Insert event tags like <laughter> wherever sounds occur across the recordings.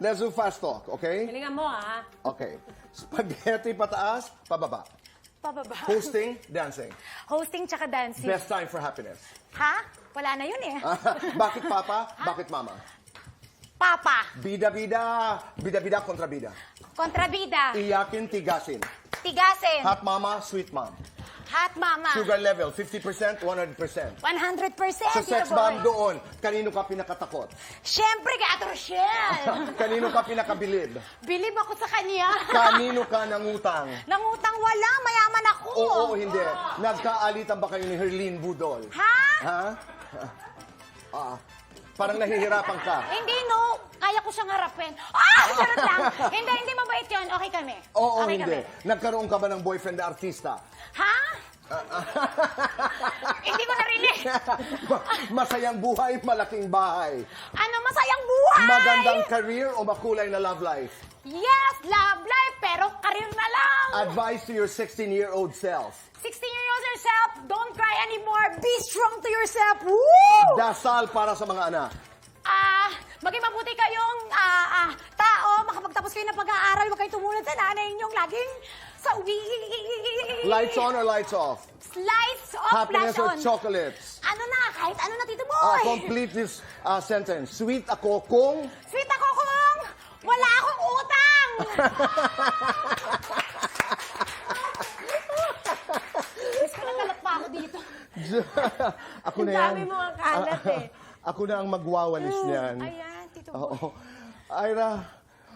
Let's do fast talk, okay? Galingan mo, ah. Okay. Spaghetti pataas, pababa. Pababa. Hosting, dancing. Hosting tsaka dancing. Best time for happiness. Ha? Wala na yun eh. <laughs> Bakit papa? Bakit mama? Papa. Bida-bida, bida-bida kontra bida. Kontrabida. Iyakin, tigasin. Tigasin. Hot mama, sweet mom. Hot mama. Sugar level, 50%, 100%. 100% Sa sex bomb doon, kanino ka pinakatakot? Siyempre kay Rochelle. <laughs> kanino ka pinakabilib? Bilib ako sa kanya. Kanino ka <laughs> nangutang? Nangutang wala, mayaman ako. Oo, oo, hindi. Nagkaalitan ba kayo ni Herlene Budol? Ha? Ha? Ah, parang nahihirapan ka. <laughs> Hindi, no. Kaya ko siyang harapin. Ah! Charot lang. hindi, hindi mabait yun. Okay kami. Oo, okay hindi. Kami. Nagkaroon ka ba ng boyfriend na artista? Ha? <laughs> hindi ko narinig. <laughs> Masayang buhay, malaking bahay. Ano, masayang buhay! Magandang career o makulay na love life? Yes, love life, pero karir na lang. Advice to your 16-year-old self. 16-year-old yourself, don't cry anymore. Be strong to yourself. Woo! Dasal para sa mga anak. Ah, maging mabuti kayong ah, ah, tao, makapagtapos kayo ng pag-aaral, huwag kayong tumulad sa nanay ninyong laging sa uwi. Lights on or lights off? Lights off, Happiness flash or on. chocolates? Ano na, kahit ano na, Tito Boy. complete this uh, sentence. Sweet ako kung... Sweet ako kung wala akong utang. <laughs> Pa ako dito. <laughs> ako Ang na yan. dami mo ang kalat eh. ako na ang magwawalis niyan. Ayan, Tito Boy. Oo. Ira,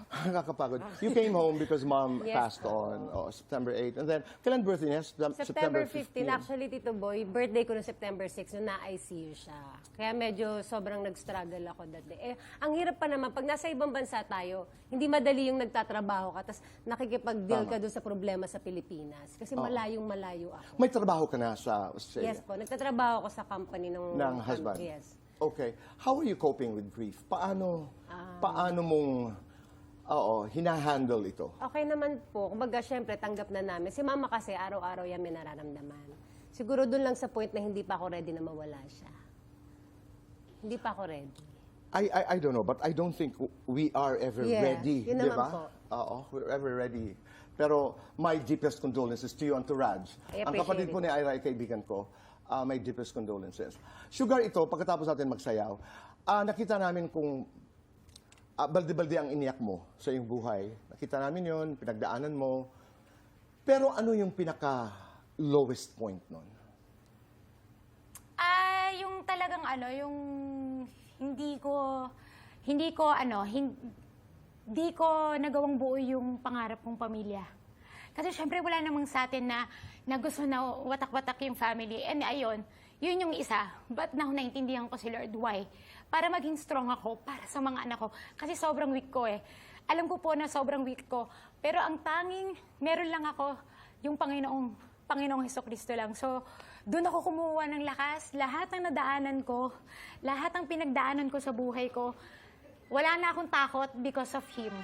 <laughs> nakakapagod. You came home because mom Yes. passed on oh, September 8. And then, kailan birthday niya? Septem- September 15. Actually, Tito Boy, birthday ko no September 6, nung na-ICU siya. Kaya medyo sobrang nag-struggle ako that day. Eh, ang hirap pa naman, pag nasa ibang bansa tayo, hindi madali yung nagtatrabaho ka, tapos nakikipag-deal ka doon sa problema sa Pilipinas. Kasi malayong malayo ako. May trabaho ka na sa Australia? Yes po, nagtatrabaho ako sa company ng... ng husband? Yes. Okay. How are you coping with grief? Paano, Ah. paano mong, oo, hinahandle ito? Okay naman po. Kumbaga, syempre, tanggap na namin. Si mama kasi, araw-araw yan may nararamdaman. Siguro doon lang sa point na hindi pa ako ready na mawala siya. Hindi pa ako ready. I, I, I don't know, but I don't think we are ever Yes, ready, yun di naman ba? po. Oo, we're ever ready. Pero my deepest condolences to you and to Raj. I Ang appreciate kapatid po it. ni Ira ay kaibigan ko. ah, my deepest condolences. Sugar, ito, pagkatapos natin magsayaw, ah, nakita namin kung ah, balde-balde ang iniyak mo sa iyong buhay. Nakita namin yon, pinagdaanan mo. Pero ano yung pinaka lowest point nun? Ah, yung talagang ano, yung hindi ko hindi ko ano, hindi ko nagawang buo yung pangarap kong pamilya. Kasi syempre wala namang sa atin na, na gusto na watak-watak yung family. And ayun, yun yung isa. But now, naintindihan ko si Lord, why? Para maging strong ako, para sa mga anak ko. Kasi sobrang weak ko eh. Alam ko po na sobrang weak ko. Pero ang tanging, meron lang ako, yung Panginoong, Panginoong Heso Kristo lang. So, doon ako kumuha ng lakas. Lahat ng nadaanan ko, lahat ng pinagdaanan ko sa buhay ko, wala na akong takot because of Him.